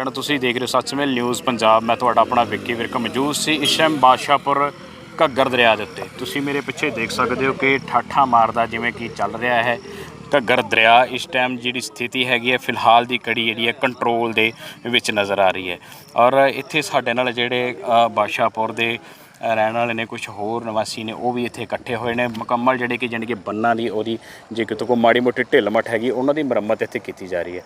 ਸਾਰਿਆਂ ਤੁਸੀਂ ਦੇਖ ਰਹੇ ਹੋ ਸੱਚਮੇਲ ਨਿਊਜ਼ ਪੰਜਾਬ। ਮੈਂ ਤੁਹਾਡਾ ਆਪਣਾ ਵਿੱਕੀ ਵਿਰਕ ਮੌਜੂਦ ਸੀ ਇਸ ਟਾਈਮ ਬਾਦਸ਼ਾਹਪੁਰ ਘੱਗਰ ਦਰਿਆ ਦੇ ਉੱਤੇ। ਤੁਸੀਂ ਮੇਰੇ ਪਿੱਛੇ ਦੇਖ ਸਕਦੇ ਹੋ ਕਿ ਠਾਠਾ ਮਾਰਦਾ ਜਿਵੇਂ ਕਿ ਚੱਲ ਰਿਹਾ ਹੈ ਘੱਗਰ ਦਰਿਆ। ਇਸ ਟਾਈਮ ਜਿਹੜੀ ਸਥਿਤੀ ਹੈਗੀ ਹੈ, ਫਿਲਹਾਲ ਦੀ ਕੜੀ ਜਿਹੜੀ ਹੈ ਕੰਟਰੋਲ ਦੇ ਵਿੱਚ ਨਜ਼ਰ ਆ ਰਹੀ ਹੈ। ਔਰ ਇੱਥੇ ਸਾਡੇ ਨਾਲ ਜਿਹੜੇ ਬਾਦਸ਼ਾਹਪੁਰ ਦੇ ਰਹਿਣ ਵਾਲੇ ਨੇ ਕੁਝ ਹੋਰ ਨਿਵਾਸੀ ਨੇ, ਉਹ ਵੀ ਇੱਥੇ ਇਕੱਠੇ ਹੋਏ ਨੇ। ਮੁਕੰਮਲ ਜਿਹੜੇ ਕਿ, ਜਾਣੀ ਕਿ ਬੰਨਾਂ ਦੀ ਉਹਦੀ, ਜੇ ਕਿਤੇ ਕੋਈ ਮਾੜੀ ਮੋਟੀ ਢਿੱਲ ਮੱਠ ਹੈਗੀ, ਉਹਨਾਂ ਦੀ ਮੁਰੰਮਤ ਇੱਥੇ ਕੀਤੀ ਜਾ ਰਹੀ ਹੈ।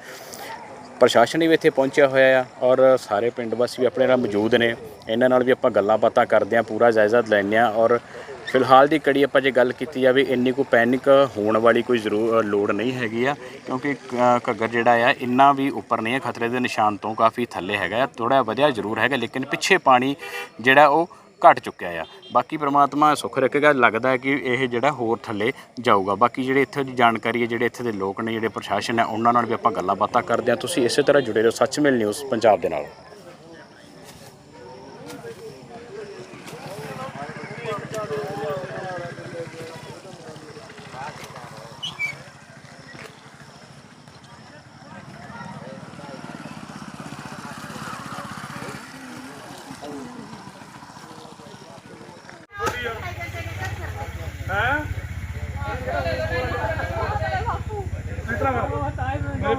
ਪ੍ਰਸ਼ਾਸਨ ਵੀ ਇੱਥੇ ਪਹੁੰਚਿਆ ਹੋਇਆ ਆ ਔਰ ਸਾਰੇ ਪਿੰਡ ਵਾਸੀ ਵੀ ਆਪਣੇ ਨਾਲ ਮੌਜੂਦ ਨੇ। ਇਹਨਾਂ ਨਾਲ ਵੀ ਆਪਾਂ ਗੱਲਾਂ ਬਾਤਾਂ ਕਰਦੇ ਆ ਪੂਰਾ ਜਾਇਜ਼ਾ ਲੈਂਦੇ ਆ ਔਰ ਫਿਲਹਾਲ ਦੀ ਕੜੀ ਆਪਾਂ ਜੇ ਗੱਲ ਕੀਤੀ ਜਾਵੇ, ਇੰਨੀ ਕੋ ਪੈਨਿਕ ਹੋਣ ਵਾਲੀ ਕੋਈ ਜ਼ਰੂਰ ਲੋੜ ਨਹੀਂ ਹੈਗੀ ਆ ਕਿਉਂਕਿ ਕ- ਘੱਗਰ ਜਿਹੜਾ ਆ, ਇੰਨਾ ਵੀ ਉੱਪਰ ਨਹੀਂ ਹੈ, ਖਤਰੇ ਦੇ ਨਿਸ਼ਾਨ ਤੋਂ ਕਾਫੀ ਥੱਲੇ ਹੈਗਾ ਆ ਥੋੜਾ ਵਧਿਆ ਜ਼ਰੂਰ ਹੈਗਾ ਲੇਕਿਨ ਪਿੱਛੇ ਪਾਣੀ ਜਿਹੜਾ ਉਹ ਘਟ ਚੁੱਕਿਆ ਆ। ਬਾਕੀ ਪ੍ਰਮਾਤਮਾ ਸੁੱਖ ਰੱਖੇਗਾ, ਲੱਗਦਾ ਹੈ ਕਿ ਇਹ ਜਿਹੜਾ ਹੋਰ ਥੱਲੇ ਜਾਊਗਾ। ਬਾਕੀ ਜਿਹੜੇ ਇੱਥੇ ਦੀ ਜਾਣਕਾਰੀ ਹੈ, ਜਿਹੜੇ ਇੱਥੇ ਦੇ ਲੋਕ ਨੇ, ਜਿਹੜੇ ਪ੍ਰਸ਼ਾਸਨ ਹੈ, ਉਹਨਾਂ ਨਾਲ ਵੀ ਆਪਾਂ ਗੱਲਾਂ ਬਾਤਾਂ ਕਰਦੇ ਹਾਂ। ਤੁਸੀਂ ਇਸੇ ਤਰ੍ਹਾਂ ਜੁੜੇ ਰਹੋ ਸੱਚਮੇਲ ਨਿਊਜ਼ ਪੰਜਾਬ ਦੇ ਨਾਲ।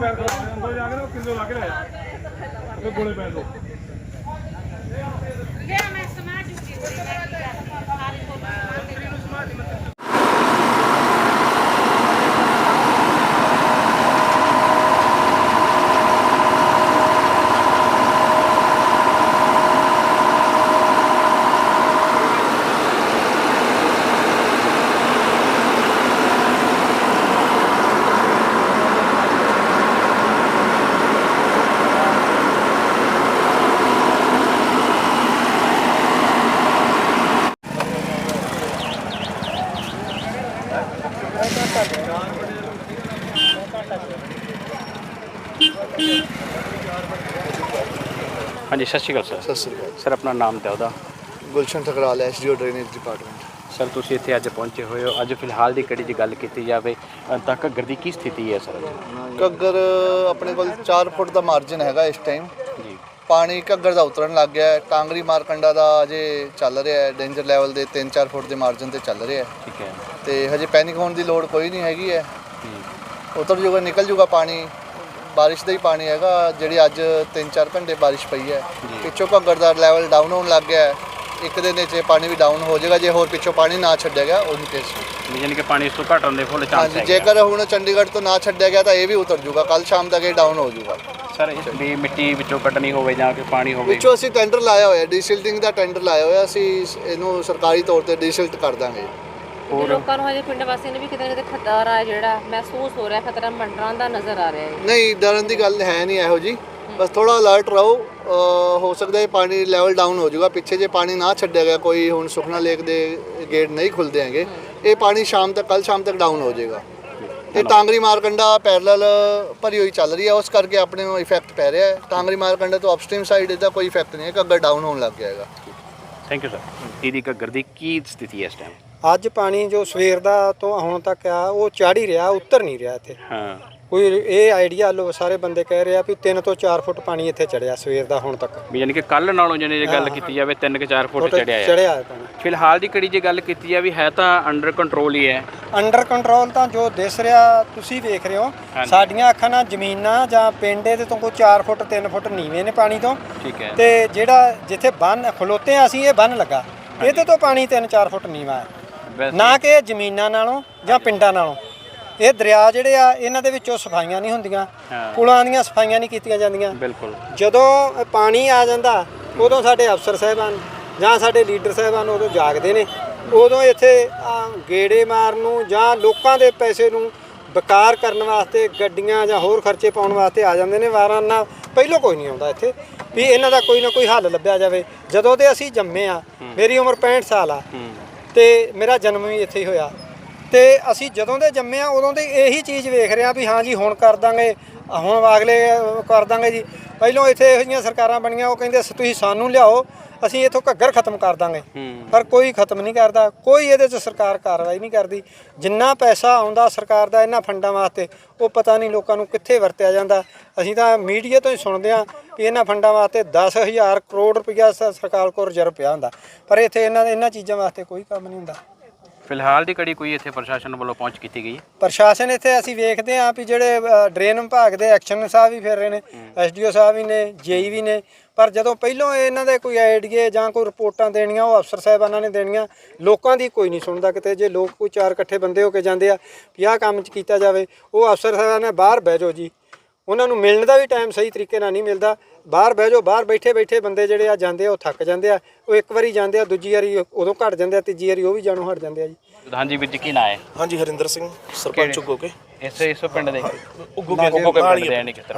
ਪੈਰ ਤੋਂ ਅੰਦਰ ਜਾ ਕੇ ਨਾ ਕਿੰਨੇ ਲੱਗ ਰਿਹਾ ਤੇ ਗੋਲੇ ਪੈਣ ਦੋ ਲਿਆ ਮੈਂ ਸਮਾਜ ਚੁੱਕੀ ਸੀ ਮੈਂ ਕੀ ਕਰਦੀ ਸਾਰੇ ਕੋਲ ਹਾਂਜੀ ਸਤਿ ਸ਼੍ਰੀ ਅਕਾਲ ਸਰ। ਸਤਿ ਸ੍ਰੀ ਅਕਾਲ। ਸਰ ਆਪਣਾ ਨਾਮ ਤੇ ਉਹਦਾ। Gulshan Thakral SDO drainage department. Sir ਤੁਸੀਂ ਇੱਥੇ ਅੱਜ ਪਹੁੰਚੇ ਹੋਏ ਹੋ। ਅੱਜ ਫਿਲਹਾਲ ਦੀ ਕੜੀ 'ਚ ਗੱਲ ਕੀਤੀ ਜਾਵੇ ਅ, ਤਾਂ ਘੱਗਰ ਦੀ ਕੀ ਸਥਿਤੀ ਹੈ ਸਰ? ਘੱਗਰ ਆਪਣੇ ਕੋਲ 4 ਫੁੱਟ ਦਾ ਮਾਰਜਨ ਹੈਗਾ ਇਸ ਟਾਈਮ ਜੀ। ਪਾਣੀ ਘੱਗਰ ਦਾ ਉਤਰਨ ਲੱਗ ਗਿਆ ਹੈ। ਟਾਂਗਰੀ ਮਾਰਕੰਡਾ ਦਾ ਅਜੇ ਚੱਲ ਰਿਹਾ ਹੈ। ਡੇਂਜਰ ਲੈਵਲ ਦੇ 3-4 ਫੁੱਟ ਦੇ ਮਾਰਜਨ ਤੇ ਚੱਲ ਰਿਹਾ ਹੈ। ਠੀਕ ਹੈ। ਤੇ ਹਜੇ ਪੈਨਿਕ ਹੋਣ ਦੀ ਲੋੜ ਕੋਈ ਨਹੀਂ ਹੈਗੀ ਹੈ। ਜੀ। ਉਤਰ ਜੂਗਾ ਨਿਕਲ ਜੂਗਾ ਪਾਣੀ। ਬਾਰਿਸ਼ ਦਾ ਹੀ ਪਾਣੀ ਹੈਗਾ ਜਿਹੜੀ ਅੱਜ 3-4 ਘੰਟੇ ਬਾਰਿਸ਼ ਪਈ ਹੈ। ਪਿੱਛੋਂ ਘੱਗਰ ਦਾ ਲੈਵਲ ਡਾਊਨ ਹੋਣ ਲੱਗ ਗਿਆ ਇੱਕ ਦਿਨ ਵਿੱਚ ਪਾਣੀ ਵੀ ਡਾਊਨ ਹੋ ਜਾਏਗਾ ਜੇ ਹੋਰ ਪਿੱਛੋਂ ਪਾਣੀ ਨਾ ਛੱਡਿਆ ਗਿਆ ਉਹਦੀ ਕੇਸ ਯਾਨੀ ਕਿ ਪਾਣੀ ਇਸ ਤੋਂ ਘਟਣ ਦੇ ਫੁੱਲ ਚਾਂਸ ਹਾਂਜੀ ਹੈ ਜੇਕਰ ਹੁਣ ਚੰਡੀਗੜ੍ਹ ਤੋਂ ਨਾ ਛੱਡਿਆ ਗਿਆ ਤਾਂ ਇਹ ਵੀ ਉਤਰ ਜੂਗਾ ਕੱਲ ਸ਼ਾਮ ਤੱਕ ਇਹ ਡਾਊਨ ਹੋ ਜੂਗਾ ਸਰ ਇਸ ਵੀ ਮਿੱਟੀ ਵਿੱਚੋਂ ਕੱਢਣੀ ਹੋਵੇ ਜਾਂ ਕਿ ਪਾਣੀ ਹੋਵੇ। ਵਿੱਚੋਂ ਅਸੀਂ ਟੈਂਡਰ ਲਾਇਆ ਹੋਇਆ ਡੀਸਿਲਟਿੰਗ ਦਾ ਟੈਂਡਰ ਲਾਇਆ ਹੋਇਆ ਅਸੀਂ ਇਹਨੂੰ ਸਰਕਾਰੀ ਤੌਰ ਤੇ ਡੀਸਿਲਟ ਕਰ ਦਾਂਗੇ। ਹੋਰ? ਲੋਕਾਂ ਨੂੰ ਹਜੇ ਪਿੰਡ ਵਾਸੀਆਂ ਨੂੰ ਵੀ ਕਿਤੇ ਨਾ ਕਿਤੇ ਖਤਰਾ ਜਿਹੜਾ ਮਹਿਸੂਸ ਹੋ ਰਿਹਾ ਖਤਰਾ ਮੰਡਰਾਂ ਦਾ ਨਜ਼ਰ ਆ ਰਿਹਾ ਹੈ। ਨਹੀਂ ਡਰਨ ਦੀ ਗੱਲ ਹੈ ਨਹੀਂ ਇਹੋ ਜੀ। ਬਸ ਥੋੜਾ ਅਲਰਟ ਰਹੋ। ਹੋ ਸਕਦਾ ਹੈ ਪਾਣੀ ਲੈਵਲ ਡਾਊਨ ਹੋ ਜਾਊਗਾ। ਪਿੱਛੇ ਜੇ ਪਾਣੀ ਨਾ ਛੱਡਿਆ ਗਿਆ ਕੋਈ ਹੁਣ ਸੁਖਨਾ ਲੇਕ ਦੇ ਗੇਟ ਨਹੀਂ ਖੁੱਲਦੇ ਹੈਗੇ। ਇਹ ਪਾਣੀ ਸ਼ਾਮ ਤੱਕ ਕੱਲ ਸ਼ਾਮ ਤੱਕ ਡਾਊਨ ਹੋ ਜਾਏਗਾ। ਇਹ ਟਾਂਗਰੀ ਮਾਰਕੰਡਾ ਪੈਰਲਲ ਭਰੀ ਹੋਈ ਚੱਲ ਰਹੀ ਹੈ। ਉਸ ਕਰਕੇ ਆਪਣੇ ਨੂੰ ਇਫੈਕਟ ਪੈ ਰਿਹਾ ਹੈ। ਟਾਂਗਰੀ ਮਾਰਕੰਡਾ ਤੋਂ ਅਪਸਟ੍ਰੀਮ ਸਾਈਡ ਇਹਦਾ ਕੋਈ ਇਫੈਕਟ ਨਹੀਂ ਹੈ। ਘੱਗਰ ਡਾਊਨ ਹੋਣ ਲੱਗ ਗਿਆ ਹੈਗਾ। ਥੈਂਕ ਯੂ ਸਰ ਦੀਦੀ ਘੱਗਰ ਦੀ ਕੀ ਸਥਿਤੀ ਹੈ ਇਸ ਟਾਈਮ ਅੱਜ ਪਾਣੀ ਜੋ ਸਵੇਰ ਦਾ ਤੋਂ ਹੁਣ ਤੱਕ ਆ ਉਹ ਚੜ ਹੀ ਰਿਹਾ ਉੱਤਰ ਨਹੀਂ ਰਿਹਾ ਇੱਥੇ। ਹਾਂ। ਕੋਈ ਇਹ ਆਈਡੀਆ ਲੋ ਸਾਰੇ ਬੰਦੇ ਕਹਿ ਰਹੇ ਆ ਵੀ 3 ਤੋਂ 4 ਫੁੱਟ ਪਾਣੀ ਇੱਥੇ ਚੜਿਆ ਸਵੇਰ ਦਾ ਹੁਣ ਤੱਕ। ਵੀ ਯਾਨੀ ਕਿ ਕੱਲ ਨਾਲੋਂ ਜਿਹਨੇ ਜੇ ਗੱਲ ਕੀਤੀ ਜਾਵੇ 3 ਕਿ 4 ਫੁੱਟ ਚੜਿਆ ਹੈ ਚੜਿਆ ਫਿਲਹਾਲ ਦੀ ਕੜੀ ਜੇ ਗੱਲ ਕੀਤੀ ਜਾਵੇ ਹੈ ਤਾਂ ਅੰਡਰ ਕੰਟਰੋਲ ਹੀ ਹੈ। ਅੰਡਰ ਕੰਟਰੋਲ ਤਾਂ ਜੋ ਦਿਸ ਰਿਹਾ ਤੁਸੀਂ ਵੇਖ ਰਹੇ ਹੋ। ਸਾਡੀਆਂ ਅੱਖਾਂ ਨਾਲ ਜ਼ਮੀਨਾਂ ਜਾਂ ਪਿੰਡ ਇਹਦੇ ਤੋਂ ਕੋਈ 4 ਫੁੱਟ 3 ਫੁੱਟ ਨੀਵੇਂ ਨੇ ਪਾਣੀ ਤੋਂ। ਠੀਕ ਹੈ। ਤੇ ਜਿਹੜਾ ਜਿੱਥੇ ਬੰਨ ਖਲੋਤੇ ਆ ਅਸੀਂ ਇਹ ਬੰਨ ਲੱਗਾ। ਇਹਦੇ ਤੋਂ ਪਾਣੀ 3-4 ਫੁੱਟ ਨੀਵਾ ਹੈ। ਨਾ ਕਿ ਇਹ ਜ਼ਮੀਨਾਂ ਨਾਲੋਂ ਜਾਂ ਪਿੰਡਾਂ ਨਾਲੋਂ। ਇਹ ਦਰਿਆ ਜਿਹੜੇ ਆ ਇਹਨਾਂ ਦੇ ਵਿੱਚੋਂ ਸਫਾਈਆਂ ਨਹੀਂ ਹੁੰਦੀਆਂ। ਪੁਲਾਂ ਦੀਆਂ ਸਫਾਈਆਂ ਨਹੀਂ ਕੀਤੀਆਂ ਜਾਂਦੀਆਂ। ਬਿਲਕੁਲ। ਜਦੋਂ ਪਾਣੀ ਆ ਜਾਂਦਾ ਉਦੋਂ ਸਾਡੇ ਅਫਸਰ ਸਾਹਿਬਾਨ ਜਾਂ ਸਾਡੇ ਲੀਡਰ ਸਾਹਿਬਾਨ ਉਦੋਂ ਜਾਗਦੇ ਨੇ। ਉਦੋਂ ਇੱਥੇ ਗੇੜੇ ਮਾਰਨ ਨੂੰ ਜਾਂ ਲੋਕਾਂ ਦੇ ਪੈਸੇ ਨੂੰ ਬਕਾਰ ਕਰਨ ਵਾਸਤੇ ਗੱਡੀਆਂ ਜਾਂ ਹੋਰ ਖਰਚੇ ਪਾਉਣ ਵਾਸਤੇ ਆ ਜਾਂਦੇ ਨੇ ਵਾਰਾਂ ਨਾਲ। ਪਹਿਲੋਂ ਕੋਈ ਨਹੀਂ ਆਉਂਦਾ ਇੱਥੇ ਵੀ ਇਹਨਾਂ ਦਾ ਕੋਈ ਨਾ ਕੋਈ ਹੱਲ ਲੱਭਿਆ ਜਾਵੇ। ਜਦੋਂ ਤੇ ਅਸੀਂ ਜੰਮੇ ਆ ਮੇਰੀ ਉਮਰ 65 ਸਾਲ ਆ। ਤੇ ਮੇਰਾ ਜਨਮ ਵੀ ਇੱਥੇ ਹੀ ਹੋਇਆ। ਤੇ ਅਸੀਂ ਜਦੋਂ ਦੇ ਜੰਮੇ ਆ, ਉਦੋਂ ਦੇ ਇਹੀ ਚੀਜ਼ ਵੇਖ ਰਹੇ ਆ ਵੀ ਹਾਂ ਜੀ, ਹੁਣ ਕਰ ਦਾਂਗੇ, ਹੁਣ ਅਗਲੇ ਕਰ ਦਾਂਗੇ ਜੀ। ਪਹਿਲੋਂ ਇੱਥੇ ਇਹੋ ਜਿਹੀਆਂ ਸਰਕਾਰਾਂ ਬਣੀਆਂ, ਉਹ ਕਹਿੰਦੇ ਸ- ਤੁਸੀਂ ਸਾਨੂੰ ਲਿਆਓ ਅਸੀਂ ਇਥੋਂ ਘੱਗਰ ਖਤਮ ਕਰ ਦਾਂਗੇ। ਪਰ ਕੋਈ ਖਤਮ ਨਹੀਂ ਕਰਦਾ ਕੋਈ ਇਹਦੇ 'ਚ ਸਰਕਾਰ ਕਾਰਵਾਈ ਨਹੀਂ ਕਰਦੀ। ਜਿੰਨਾ ਪੈਸਾ ਆਉਂਦਾ ਸਰਕਾਰ ਦਾ ਇਹਨਾਂ ਫੰਡਾਂ ਵਾਸਤੇ ਉਹ ਪਤਾ ਨਹੀਂ ਲੋਕਾਂ ਨੂੰ ਕਿੱਥੇ ਵਰਤਿਆ ਜਾਂਦਾ। ਅਸੀਂ ਤਾਂ ਮੀਡੀਆ ਤੋਂ ਹੀ ਸੁਣਦੇ ਹਾਂ ਕਿ ਇਹਨਾਂ ਫੰਡਾਂ ਵਾਸਤੇ 10000 ਕਰੋੜ ਰੁਪਇਆ ਸਰਕਾਰ ਕੋਲ ਰਿਜ਼ਰਵ ਪਿਆ ਹੁੰਦਾ। ਪਰ ਇੱਥੇ ਇਹਨਾਂ ਇਹਨਾਂ ਚੀਜ਼ਾਂ ਵਾਸਤੇ ਕੋਈ ਕੰਮ ਨਹੀਂ ਹੁੰਦਾ। ਫਿਲਹਾਲ ਦੀ ਕੜੀ ਕੋਈ ਇੱਥੇ ਪ੍ਰਸ਼ਾਸਨ ਵੱਲੋਂ ਪਹੁੰਚ ਕੀਤੀ ਗਈ? ਪ੍ਰਸ਼ਾਸਨ ਇੱਥੇ ਅਸੀਂ ਵੇਖਦੇ ਹਾਂ ਵੀ ਜਿਹੜੇ ਡਰੇਨ ਵਿਭਾਗ ਦੇ ਐਕਸ਼ਨ ਸਾਹਿਬ ਵੀ ਫਿਰ ਰਹੇ ਨੇ ਐਸਡੀਓ ਸਾਹਿਬ ਵੀ ਨੇ ਜੇਈ ਵੀ ਨੇ। ਪਰ ਜਦੋਂ ਪਹਿਲੋਂ ਇਹਨਾਂ ਦੇ ਕੋਈ ਆਈਡੀਏ ਜਾਂ ਕੋਈ ਰਿਪੋਰਟਾਂ ਦੇਣੀਆਂ ਉਹ ਅਫਸਰ ਸਾਹਿਬਾਨਾਂ ਨੇ ਦੇਣੀਆਂ ਲੋਕਾਂ ਦੀ ਕੋਈ ਨਹੀਂ ਸੁਣਦਾ ਕਿਤੇ। ਜੇ ਲੋਕ ਕੋਈ ਚਾਰ ਇਕੱਠੇ ਬੰਦੇ ਹੋ ਕੇ ਜਾਂਦੇ ਆ ਵੀ ਆਹ ਕੰਮ 'ਚ ਕੀਤਾ ਜਾਵੇ ਉਹ ਅਫਸਰ ਸਾਹਿਬਾਨ ਨੇ ਬਾਹਰ ਬਹਿ ਜਾਓ ਜੀ। ਉਹਨਾਂ ਨੂੰ ਮਿਲਣ ਦਾ ਵੀ ਟਾਈਮ ਸਹੀ ਤਰੀਕੇ ਨਾਲ ਨਹੀਂ ਮਿਲਦਾ। ਬਾਹਰ ਬਹਿ ਜਾਓ ਬਾਹਰ ਬੈਠੇ ਬੈਠੇ ਬੰਦੇ ਜਿਹੜੇ ਆ ਜਾਂਦੇ ਆ ਉਹ ਥੱਕ ਜਾਂਦੇ ਆ। ਉਹ ਇੱਕ ਵਾਰੀ ਜਾਂਦੇ ਆ ਦੂਜੀ ਵਾਰੀ ਉਦੋਂ ਘਟ ਜਾਂਦੇ ਆ ਤੀਜੀ ਵਾਰੀ ਉਹ ਵੀ ਜਾਣੋਂ ਹਟ ਜਾਂਦੇ ਆ ਜੀ। ਹਾਂਜੀ ਵੀਰ ਜੀ ਕੀ ਨਾਂ ਹੈ ਹਾਂਜੀ ਹਰਿੰਦਰ ਸਿੰਘ ਸਰਪੰਚ ਉਗੋ ਕੇ। ਇਸੇ ਇਸ ਪਿੰਡ ਦੇ ਉਗੋ ਉਹ ਕੋਈ ਨਾਲ ਪਿੰਡ ਦੇ ਹੈ। ਨਹੀਂ ਕਿਤੇ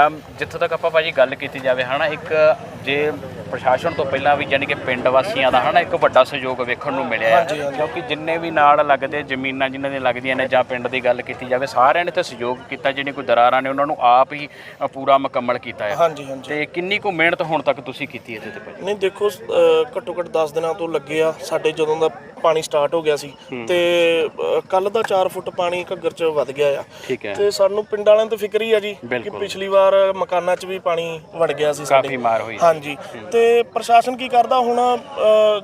ਅਮ ਜਿੱਥੋਂ ਤੱਕ ਆਪਾਂ ਭਾਜੀ ਗੱਲ ਕੀਤੀ ਜਾਵੇ ਹਨਾ ਇੱਕ ਜੇ ਪ੍ਰਸ਼ਾਸਨ ਤੋਂ ਪਹਿਲਾਂ ਵੀ ਯਾਨੀ ਕਿ ਪਿੰਡ ਵਾਸੀਆਂ ਦਾ ਹਨਾ ਇੱਕ ਵੱਡਾ ਸਹਿਯੋਗ ਵੇਖਣ ਨੂੰ ਮਿਲਿਆ ਹੈ। ਕਿਉਂਕਿ ਜਿੰਨੇ ਵੀ ਨਾਲ ਲੱਗਦੇ ਜ਼ਮੀਨਾਂ ਜਿਨ੍ਹਾਂ ਦੀਆਂ ਲੱਗਦੀਆਂ ਨੇ ਜਾਂ ਪਿੰਡ ਦੀ ਗੱਲ ਕੀਤੀ ਜਾਵੇ ਸਾਰਿਆਂ ਨੇ ਤੇ ਸਹਿਯੋਗ ਕੀਤਾ ਜਿਹੜੀ ਕੋਈ ਦਰਾਰਾਂ ਨੇ ਉਹਨਾਂ ਨੂੰ ਆਪ ਹੀ ਪੂਰਾ ਮੁਕੰਮਲ ਕੀਤਾ ਹੈ ਹਾਂਜੀ ਹਾਂਜੀ। ਤੇ ਕਿੰਨੀ ਕੁ ਮਿਹਨਤ ਹੁਣ ਤੱਕ ਤੁਸੀਂ ਕੀਤੀ ਇਹਦੇ ਤੇ ਭਾਜੀ? ਨਹੀਂ ਦੇਖੋ ਘੱਟੋ ਘੱਟ 10 ਦਿਨਾਂ ਤੋਂ ਲੱਗੇ ਆ ਸਾਡੇ ਜਦੋਂ ਦਾ ਪਾਣੀ ਸਟਾਰਟ ਹੋ ਗਿਆ ਸੀ ਤੇ ਕੱਲ ਦਾ 4 ਫੁੱਟ ਪਾਣੀ ਘੱਗਰ ਚ ਵੱਧ ਗਿਆ ਆ। ਠੀਕ ਹੈ। ਤੇ ਸਾਨੂੰ ਪਿੰਡ ਵਾਲਿਆਂ ਤਾਂ ਫਿਕਰ ਹੀ ਆ ਜੀ ਕਿ। ਪਿਛਲੀ ਵਾਰ ਮਕਾਨਾਂ 'ਚ ਵੀ ਪਾਣੀ ਵੜ ਗਿਆ ਸੀ ਸਾਡੇ। ਕਾਫੀ ਮਾਰ ਹੋਈ ਹਾਂਜੀ। ਤੇ ਪ੍ਰਸ਼ਾਸਨ ਕੀ ਕਰਦਾ ਹੁਣ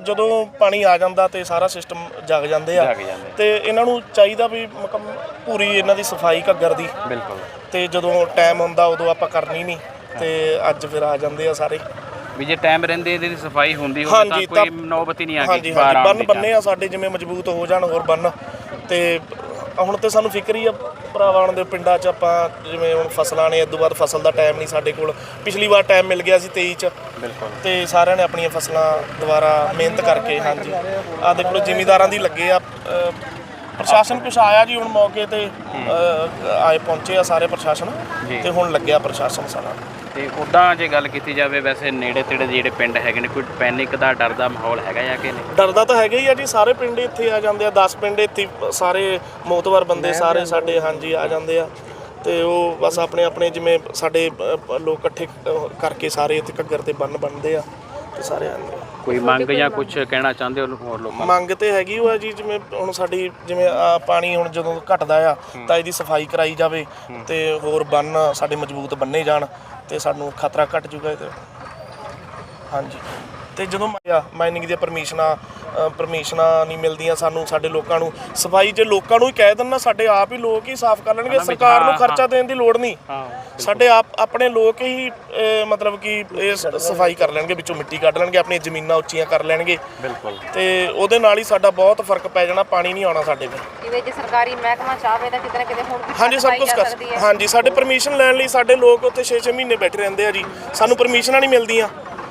ਜਦੋਂ ਪਾਣੀ ਆ ਜਾਂਦਾ ਤੇ ਸਾਰਾ ਸਿਸਟਮ ਜਗ ਜਾਂਦੇ ਆ। ਤੇ ਇਹਨਾਂ ਨੂੰ ਚਾਹੀਦਾ ਵੀ ਪੂਰੀ ਇਹਨਾਂ ਦੀ ਸਫ਼ਾਈ ਘੱਗਰ ਦੀ। ਬਿਲਕੁਲ। ਤੇ ਜਦੋਂ ਟਾਈਮ ਹੁੰਦਾ ਉਦੋਂ ਆਪਾਂ ਕਰਨੀ ਨਹੀਂ ਤੇ ਅੱਜ ਫਿਰ ਆ ਜਾਂਦੇ ਆ ਸਾਰੇ। ਵੀ ਜੇ ਟਾਈਮ ਰਹਿੰਦੇ ਇਹਦੀ ਸਫ਼ਾਈ ਹੁੰਦੀ ਹੋਵੇ ਤਾਂ ਹਾਂਜੀ, ਕੋਈ ਤਾਂ- ਨੌਬਤ ਹੀ ਨਹੀਂ ਆ ਗਈ ਹਾਂਜੀ ਹਾਂਜੀ ਬੰਨ ਬੰਨੇ ਆ ਸਾਡੇ ਜਿਵੇਂ ਮਜ਼ਬੂਤ ਹੋ ਜਾਣ ਹੋਰ ਬੰਨ। ਤੇ ਹੁਣ ਤੇ ਸਾਨੂੰ ਫਿਕਰ ਹੀ ਆ ਭਰਾਵਾਂ ਦੇ ਪਿੰਡਾਂ 'ਚ ਆਪਾਂ ਜਿਵੇਂ ਹੁਣ ਫਸਲਾਂ ਨੇ ਇਦੋਂ ਬਾਅਦ ਫਸਲ ਦਾ ਟਾਈਮ ਨਹੀਂ ਸਾਡੇ ਕੋਲ। ਪਿਛਲੀ ਵਾਰ ਟਾਈਮ ਮਿਲ ਗਿਆ ਸੀ 23 'ਚ। ਬਿਲਕੁਲ। ਤੇ ਸਾਰਿਆਂ ਨੇ ਆਪਣੀਆਂ ਫਸਲਾਂ ਦੁਬਾਰਾ ਮਿਹਨਤ ਕਰਕੇ ਹਾਂਜੀ। ਆ ਦੇਖ ਲਓ ਜ਼ਿਮੀਦਾਰਾਂ ਦੀ ਲੱਗੇ ਆ ਪ੍ਰਸ਼ਾਸਨ ਕੁਛ ਆਇਆ ਜੀ ਹੁਣ ਮੌਕੇ ਤੇ ਅ, ਆਏ ਪਹੁੰਚੇ ਆ ਸਾਰੇ ਪ੍ਰਸ਼ਾਸਨ ਜੀ। ਤੇ ਹੁਣ ਲੱਗਿਆ ਪ੍ਰਸ਼ਾਸਨ ਸਾਰਾ। ਤੇ ਉਦਾਂ ਜੇ ਗੱਲ ਕੀਤੀ ਜਾਵੇ ਵੈਸੇ ਨੇੜੇ ਤੇੜੇ ਦੇ ਜਿਹੜੇ ਪਿੰਡ ਹੈਗੇ ਨੇ ਕੋਈ ਪੈਨਿਕ ਦਾ ਡਰ ਦਾ ਮਾਹੌਲ ਹੈਗਾ ਜਾਂ ਕਿ ਨਹੀਂ? ਡਰਦਾ ਤਾਂ ਹੈਗਾ ਹੀ ਆ ਜੀ ਸਾਰੇ ਪਿੰਡ ਇੱਥੇ ਆ ਜਾਂਦੇ ਆ 10 ਪਿੰਡ ਇੱਥੇ ਹੀ ਸਾਰੇ ਮੋਤਵਰ ਬੰਦੇ ਸਾਰੇ ਸਾਡੇ ਹਾਂਜੀ ਆ ਜਾਂਦੇ ਆ। ਤੇ ਉਹ ਬਸ ਆਪਣੇ ਆਪਣੇ ਜਿਵੇਂ ਸਾਡੇ ਅ, ਲੋਕ ਇਕੱਠੇ ਅ, ਕਰਕੇ ਸਾਰੇ ਇੱਥੇ ਘੱਗਰ ਤੇ ਬੰਨ ਬੰਨਦੇ ਆ। ਤੇ ਸਾਰੇ ਆਉਂਦੇ ਆ ਕੋਈ ਮੰਗ ਜਾਂ ਕੁਝ ਕਹਿਣਾ ਚਾਹੁੰਦੇ ਹੋ ਹੋਰ ਲੋਕਾਂ ਨੂੰ? ਮੰਗ ਤੇ ਹੈਗੀ ਉਹ ਆ ਜੀ ਜਿਵੇਂ ਹੁਣ ਸਾਡੀ ਜਿਵੇਂ ਆਹ ਪਾਣੀ ਹੁਣ ਜਦੋਂ ਘਟਦਾ ਆ ਤਾਂ ਇਹਦੀ ਸਫ਼ਾਈ ਕਰਾਈ ਜਾਵੇ ਤੇ ਹੋਰ ਬੰਨ ਸਾਡੇ ਮਜ਼ਬੂਤ ਬੰਨੇ ਜਾਣ ਤੇ ਸਾਨੂੰ ਖਤਰਾ ਘਟ ਜੂਗਾ ਇਹਦੇ। ਹਾਂਜੀ। ਤੇ ਜਦੋਂ ਮਾਈਨਿੰਗ ਦੀਆਂ ਪਰਮਿਸ਼ਨਾਂ ਪਰਮਿਸ਼ਨਾਂ ਨਹੀਂ ਮਿਲਦੀਆਂ ਸਾਨੂੰ ਸਾਡੇ ਲੋਕਾਂ ਨੂੰ ਸਫ਼ਾਈ ਜੇ ਲੋਕਾਂ ਨੂੰ ਹੀ ਕਹਿ ਦੇਣ ਨਾ ਸਾਡੇ ਆਪ ਹੀ ਲੋਕ ਹੀ ਸਾਫ਼ ਕਰ ਲੈਣਗੇ ਸਰਕਾਰ ਨੂੰ ਖਰਚਾ ਦੇਣ ਦੀ ਲੋੜ ਨਹੀਂ। ਸਾਡੇ ਆਪ ਆਪਣੇ ਲੋਕ ਹੀ ਮਤਲਬ ਕਿ ਇਹ ਸਫ਼ਾਈ ਕਰ ਲੈਣਗੇ ਵਿੱਚੋਂ ਮਿੱਟੀ ਕੱਢ ਲੈਣਗੇ ਆਪਣੀਆਂ ਜ਼ਮੀਨਾਂ ਉੱਚੀਆਂ ਕਰ ਲੈਣਗੇ। ਬਿਲਕੁਲ। ਤੇ ਉਹਦੇ ਨਾਲ ਹੀ ਸਾਡਾ ਬਹੁਤ ਫ਼ਰਕ ਪੈ ਜਾਣਾ ਪਾਣੀ ਨਹੀਂ ਆਉਣਾ ਸਾਡੇ ਤੇ ਇਹਦੇ 'ਚ ਸਰਕਾਰੀ ਮਹਿਕਮਾ ਚਾਹਵੇ ਤਾਂ ਕਿਤੇ ਨਾ ਕਿਤੇ ਹੁਣ ਵੀ ਹਾਂਜੀ ਸਭ ਕੁਝ ਜਾ ਕਰ। ਹਾਂਜੀ ਸਾਡੇ ਪਰਮਿਸ਼ਨ ਲੈਣ ਲਈ ਸਾਡੇ ਲੋਕ ਉੱਥੇ 6-6 ਮਹੀਨੇ ਬੈਠੇ ਰਹਿੰਦੇ ਆ ਜੀ। ਸਾਨੂੰ ਪਰਮਿਸ਼ਨਾਂ ਨਹੀਂ ਮਿਲਦੀਆਂ।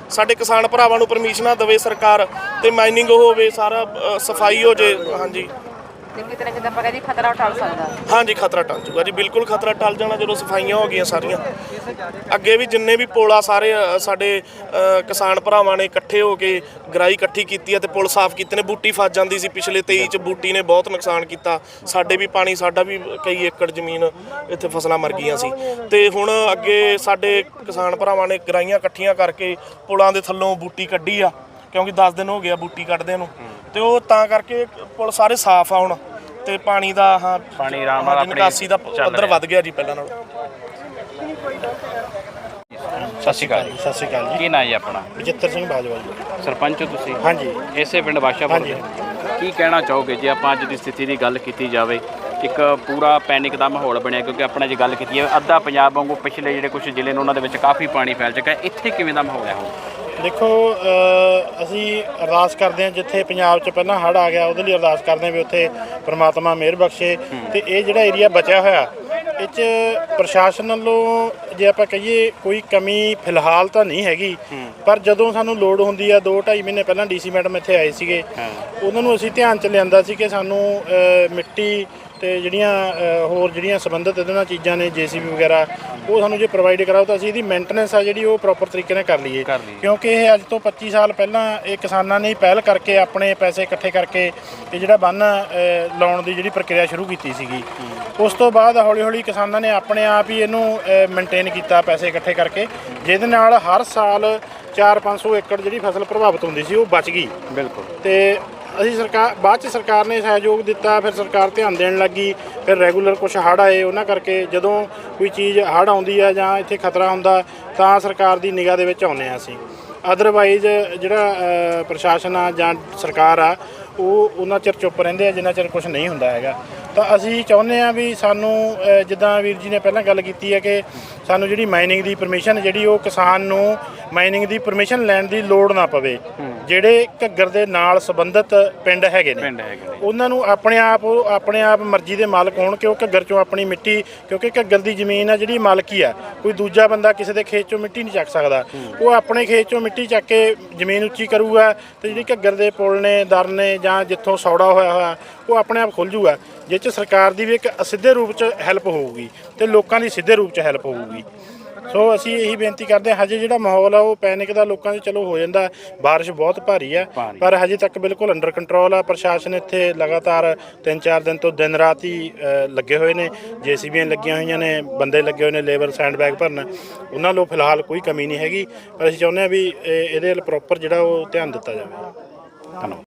ਸਾਡੇ ਕਿਸਾਨ ਭਰਾਵਾਂ ਨੂੰ ਪਰਮਿਸ਼ਨਾਂ ਦੇਵੇ ਸਰਕਾਰ ਤੇ ਮਾਈਨਿੰਗ ਹੋਵੇ, ਸਾਰਾ ਸਫ਼ਾਈ ਹੋ ਜੇ। ਹਾਂਜੀ। ਤੇ ਕਿਤੇ ਨਾ ਕਿਤੇ ਆਪਾਂ ਕਹਿੰਦੇ ਖਤਰਾ ਟਲ ਸਕਦਾ। ਹਾਂਜੀ ਖਤਰਾ ਟਲ ਜੂਗਾ ਜੀ ਬਿਲਕੁਲ ਖਤਰਾ ਟਲ ਜਾਣਾ ਜਦੋਂ ਸਫਾਈਆਂ ਹੋ ਗਈਆਂ ਸਾਰੀਆਂ। ਅੱਗੇ ਵੀ ਜਿੰਨੇ ਵੀ ਪੋਲਾ ਸਾਰੇ ਅ, ਸਾਡੇ ਅ, ਕਿਸਾਨ ਭਰਾਵਾਂ ਨੇ ਇਕੱਠੇ ਹੋ ਕੇ ਗਰਾਈ ਇਕੱਠੀ ਕੀਤੀ ਹੈ ਤੇ ਪੁਲ ਸਾਫ਼ ਕੀਤੇ ਨੇ। ਬੂਟੀ ਫਸ ਜਾਂਦੀ ਸੀ ਪਿਛਲੇ 23 ਚ ਬੂਟੀ ਨੇ ਬਹੁਤ ਨੁਕਸਾਨ ਕੀਤਾ। ਸਾਡੇ ਵੀ ਪਾਣੀ ਸਾਡਾ ਵੀ ਕਈ ਏਕੜ ਜ਼ਮੀਨ ਇੱਥੇ ਫਸਲਾਂ ਮਰ ਗਈਆਂ ਸੀ। ਤੇ ਹੁਣ ਅੱਗੇ ਸਾਡੇ ਕਿਸਾਨ ਭਰਾਵਾਂ ਨੇ ਗਰਾਈਆਂ ਇਕੱਠੀਆਂ ਕਰਕੇ ਪੁਲਾਂ ਦੇ ਥੱਲੋਂ ਬੂਟੀ ਕੱਢੀ ਆ। ਕਿਉਂਕਿ 10 ਦਿਨ ਹੋ ਗਿਆ ਬੂਟੀ ਕੱਢਦੇ ਨੂੰ। ਤੇ ਉਹ ਤਾਂ ਕਰਕੇ ਪੁਲ ਸਾਰੇ ਸਾਫ਼ ਆ ਹੁਣ। ਤੇ ਪਾਣੀ ਦਾ ਹਾਂ ਪਾਣੀ ਆਰਾਮ ਨਾਲ ਹਾਂਜੀ, ਆਪਣੀ ਨਿਕਾਸੀ ਦਾ ਪੱਧਰ। ਵੱਧ ਗਿਆ ਜੀ ਪਹਿਲਾਂ ਨਾਲੋਂ। ਸਤਿ ਸ਼੍ਰੀ ਅਕਾਲ ਜੀ। ਸਤਿ ਸ਼੍ਰੀ ਅਕਾਲ ਜੀ। ਕੀ ਨਾਂ ਜੀ ਆਪਣਾ? ਬਜਿੱਤਰ ਸਿੰਘ ਬਾਜਵਾ ਜੀ। ਸਰਪੰਚ ਹੋ ਤੁਸੀਂ? ਹਾਂਜੀ। ਇਸੇ ਪਿੰਡ ਬਾਸ਼ਾਪੁਰ ਦੇ? ਕੀ ਕਹਿਣਾ ਚਾਹੋਗੇ ਜੇ ਆਪਾਂ ਅੱਜ ਦੀ ਸਥਿਤੀ ਦੀ ਗੱਲ ਕੀਤੀ ਜਾਵੇ? ਇੱਕ ਪੂਰਾ ਪੈਨਿਕ ਦਾ ਮਾਹੌਲ ਬਣਿਆ ਕਿਉਂਕਿ ਆਪਾਂ ਜੇ ਗੱਲ ਕੀਤੀ ਹੈ ਅੱਧਾ ਪੰਜਾਬ ਵਾਂਗੂ ਪਿਛਲੇ ਜਿਹੜੇ ਕੁਝ ਜ਼ਿਲ੍ਹੇ ਨੇ ਉਹਨਾਂ ਦੇ ਵਿੱਚ ਕਾਫੀ ਪਾਣੀ ਫੈਲ ਚੁੱਕਾ ਹੈ। ਇੱਥੇ ਕਿਵੇਂ ਦਾ ਮਾਹੌਲ ਹੈ ਹੁਣ? ਦੇਖੋ ਅਸੀਂ ਅਰਦਾਸ ਕਰਦੇ ਹਾਂ ਜਿੱਥੇ ਪੰਜਾਬ 'ਚ ਪਹਿਲਾਂ ਹੜ੍ਹ ਆ ਗਿਆ ਉਹਦੇ ਲਈ ਅਰਦਾਸ ਕਰਦੇ ਹਾਂ ਵੀ ਉੱਥੇ ਪ੍ਰਮਾਤਮਾ ਮਿਹਰ ਬਖਸ਼ੇ। ਤੇ ਇਹ ਜਿਹੜਾ ਏਰੀਆ ਬਚਿਆ ਹੋਇਆ ਇਹ 'ਚ ਪ੍ਰਸ਼ਾਸਨ ਵੱਲੋਂ ਜੇ ਆਪਾਂ ਕਹੀਏ ਕੋਈ ਕਮੀ ਫਿਲਹਾਲ ਤਾਂ ਨਹੀਂ ਹੈਗੀ। ਪਰ ਜਦੋਂ ਸਾਨੂੰ ਲੋੜ ਹੁੰਦੀ ਆ 2 2.5 ਮਹੀਨੇ ਪਹਿਲਾਂ ਡੀਸੀ ਮੈਡਮ ਇੱਥੇ ਆਏ ਸੀਗੇ। ਉਹਨਾਂ ਨੂੰ ਅਸੀਂ ਧਿਆਨ 'ਚ ਲਿਆਂਦਾ ਸੀ ਕਿ ਸਾਨੂੰ ਮਿੱਟੀ ਤੇ ਜਿਹੜੀਆਂ ਹੋਰ ਜਿਹੜੀਆਂ ਸੰਬੰਧਿਤ ਇਹਦੇ ਨਾਲ ਚੀਜ਼ਾਂ ਨੇ ਜੀਸੀਬੀ ਵਗੈਰਾ ਉਹ ਸਾਨੂੰ ਜੇ ਪ੍ਰੋਵਾਈਡ ਕਰਾਓ ਤਾਂ ਅਸੀਂ ਇਹਦੀ ਮੇਨਟੇਨੈਂਸ ਆ ਜਿਹੜੀ ਉਹ ਪ੍ਰੋਪਰ ਤਰੀਕੇ ਨਾਲ ਕਰ ਲਈਏ। ਕਿਉਂਕਿ ਇਹ ਅੱਜ ਤੋਂ 25 ਸਾਲ ਪਹਿਲਾਂ ਇਹ ਕਿਸਾਨਾਂ ਨੇ ਪਹਿਲ ਕਰਕੇ ਆਪਣੇ ਪੈਸੇ ਇਕੱਠੇ ਕਰਕੇ ਇਹ ਜਿਹੜਾ ਬੰਨ ਲਾਉਣ ਦੀ ਜਿਹੜੀ ਪ੍ਰਕਿਰਿਆ ਸ਼ੁਰੂ ਕੀਤੀ ਸੀਗੀ। ਉਸ ਤੋਂ ਬਾਅਦ ਹੌਲੀ-ਹੌਲੀ ਕਿਸਾਨਾਂ ਨੇ ਆਪਣੇ ਆਪ ਹੀ ਇਹਨੂੰ ਮੇਨਟੇਨ ਕੀਤਾ ਪੈਸੇ ਇਕੱਠੇ ਕਰਕੇ। ਜਿਹਦੇ ਨਾਲ ਹਰ ਸਾਲ 4-500 ਏਕੜ ਜਿਹੜੀ ਫਸਲ ਪ੍ਰਭਾਵਿਤ ਹੁੰਦੀ ਸੀ ਉਹ ਬਚ ਗਈ। ਬਿਲਕੁਲ। ਤੇ ਅਸੀਂ ਸਰਕਾਰ, ਬਾਅਦ ਚ ਸਰਕਾਰ ਨੇ ਸਹਿਯੋਗ ਦਿੱਤਾ, ਫਿਰ ਸਰਕਾਰ ਧਿਆਨ ਦੇਣ ਲੱਗੀ, ਫਿਰ ਰੈਗੂਲਰ ਕੁਝ ਹੜ੍ਹ ਆਏ, ਉਹਨਾਂ ਕਰਕੇ ਜਦੋਂ ਕੋਈ ਚੀਜ਼ ਹੜ੍ਹ ਆਉਂਦੀ ਆ ਜਾਂ ਇੱਥੇ ਖਤਰਾ ਹੁੰਦਾ, ਤਾਂ ਸਰਕਾਰ ਦੀ ਨਿਗਾਹ ਦੇ ਵਿੱਚ ਆਉਂਦੇ ਆ ਅਸੀਂ। ਅਦਰਵਾਈਜ਼ ਜਿਹੜਾ ਪ੍ਰਸ਼ਾਸਨ ਆ ਜਾਂ ਸਰਕਾਰ ਆ, ਉਹ ਉਹਨਾਂ ਚਿਰ ਚੁੱਪ ਰਹਿੰਦੇ ਆ, ਜਿੰਨਾ ਚਿਰ ਕੁਝ ਨਹੀਂ ਹੁੰਦਾ ਹੈਗਾ। ਤਾਂ ਅਸੀਂ ਚਾਹੁੰਦੇ ਆ ਵੀ ਸਾਨੂੰ ਜਿੱਦਾਂ ਵੀਰ ਜੀ ਨੇ ਪਹਿਲਾਂ ਗੱਲ ਕੀਤੀ ਹੈ ਕਿ ਸਾਨੂੰ ਜਿਹੜੀ ਮਾਈਨਿੰਗ ਦੀ ਪਰਮਿਸ਼ਨ ਜਿਹੜੀ ਉਹ ਕਿਸਾਨ ਨੂੰ ਮਾਈਨਿੰਗ ਦੀ ਪਰਮਿਸ਼ਨ ਲੈਣ ਦੀ ਲੋੜ ਨਾ ਪਵੇ। ਜਿਹੜੇ ਘੱਗਰ ਦੇ ਨਾਲ ਸੰਬੰਧਿਤ ਪਿੰਡ ਹੈਗੇ ਨੇ ਪਿੰਡ ਹੈਗੇ ਨੇ। ਉਹਨਾਂ ਨੂੰ ਆਪਣੇ ਆਪ ਆਪਣੇ ਆਪ ਮਰਜ਼ੀ ਦੇ ਮਾਲਕ ਹੋਣ ਕਿ ਉਹ ਘੱਗਰ ਚੋਂ ਆਪਣੀ ਮਿੱਟੀ ਕਿਉਂਕਿ ਘੱਗਰ ਦੀ ਜ਼ਮੀਨ ਆ ਜਿਹੜੀ ਮਾਲਕੀ ਆ। ਕੋਈ ਦੂਜਾ ਬੰਦਾ ਕਿਸੇ ਦੇ ਖੇਤ ਚੋਂ ਮਿੱਟੀ ਨਹੀਂ ਚੱਕ ਸਕਦਾ। ਉਹ ਆਪਣੇ ਖੇਤ ਚੋਂ ਮਿੱਟੀ ਚੱਕ ਕੇ ਜ਼ਮੀਨ ਉੱਚੀ ਕਰੂਗਾ ਤੇ ਜਿਹੜੀ ਘੱਗਰ ਦੇ ਪੁਲ ਨੇ ਦਰ ਨੇ ਜਾਂ ਜਿੱਥੋਂ ਸੌੜਾ ਹੋਇਆ ਹੋਇਆ ਉਹ ਆਪਣੇ ਆਪ ਖੁੱਲ ਜੂਗਾ ਜਿਸ ਚ ਸਰਕਾਰ ਦੀ ਵੀ ਇੱਕ ਸਿੱਧੇ ਰੂਪ ਚ ਹੈਲਪ ਹੋਊਗੀ ਤੇ ਲੋਕਾਂ ਦੀ ਸਿੱਧੇ ਰੂਪ ਚ ਹੈਲਪ ਹੋਊਗੀ। ਸੋ ਅਸੀਂ ਇਹੀ ਬੇਨਤੀ ਕਰਦੇ ਹਾਂ ਹਜੇ ਜਿਹੜਾ ਮਾਹੌਲ ਆ ਉਹ ਪੈਨਿਕ ਦਾ ਲੋਕਾਂ 'ਚ ਚਲੋ ਹੋ ਜਾਂਦਾ। ਬਾਰਿਸ਼ ਬਹੁਤ ਭਾਰੀ ਆ। ਪਰ ਹਜੇ ਤੱਕ ਬਿਲਕੁਲ ਅੰਡਰ ਕੰਟਰੋਲ ਆ। ਪ੍ਰਸ਼ਾਸਨ ਇੱਥੇ ਲਗਾਤਾਰ 3-4 ਦਿਨ ਤੋਂ ਦਿਨ ਰਾਤ ਹੀ ਲੱਗੇ ਹੋਏ ਨੇ। ਜੀਸੀਬੀਆਂ ਲੱਗੀਆਂ ਹੋਈਆਂ ਨੇ ਬੰਦੇ ਲੱਗੇ ਹੋਏ ਨੇ ਲੇਬਰ ਸੈਂਡਬੈਗ ਭਰਨ। ਉਹਨਾਂ ਨੂੰ ਫਿਲਹਾਲ ਕੋਈ ਕਮੀ ਨਹੀਂ ਹੈਗੀ ਪਰ ਅਸੀਂ ਚਾਹੁੰਦੇ ਹਾਂ ਵੀ ਇਹ- ਇਹਦੇ ਵੱਲ ਪ੍ਰੋਪਰ ਜਿਹੜਾ ਉਹ ਧਿਆਨ ਦਿੱਤਾ ਜਾਵੇ। ਧੰਨਵਾਦ।